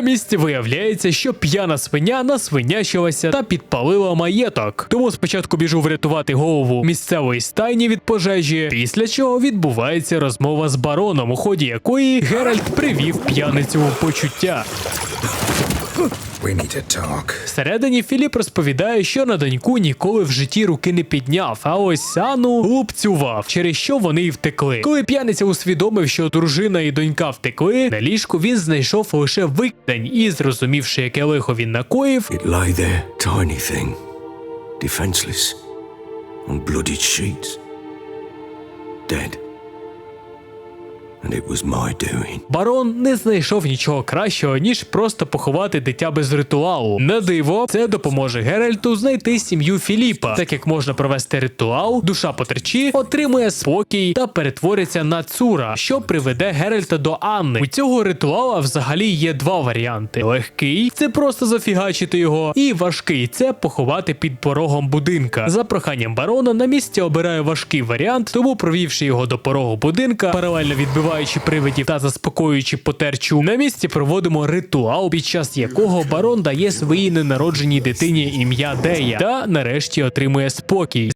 На місці виявляється, що п'яна свиня насвинячилася та підпалила маєток. Тому спочатку біжу врятувати голову місцевої стайні від пожежі, після чого відбувається розмова з бароном, у ході якої Геральт привів п'яницю в почуття. We need to talk. Всередині Філіп розповідає, що на доньку ніколи в житті руки не підняв, а ось Анну лупцював, через що вони й втекли. Коли п'яниця усвідомив, що дружина і донька втекли, на ліжку він знайшов лише викдень і, зрозумівши, яке лихо він накоїв, It lay there, tiny thing, defenseless, on bloodied sheets. And it was my doing. барон не знайшов нічого кращого, ніж просто поховати дитя без ритуалу. На диво, це допоможе Геральту знайти сім'ю Філіпа. Так як можна провести ритуал, душа потерчі отримує спокій та перетвориться на цура, що приведе Геральта до Анни. У цього ритуала взагалі є два варіанти: легкий це просто зафігачити його, і важкий це поховати під порогом будинка. За проханням барона на місці обирає важкий варіант, тому провівши його до порогу будинка, паралельно відбиваючи привидів та заспокоюючи потерчу, на місці проводимо ритуал, під час якого барон дає своїй ненародженій дитині ім'я Дея та нарешті отримує спокій.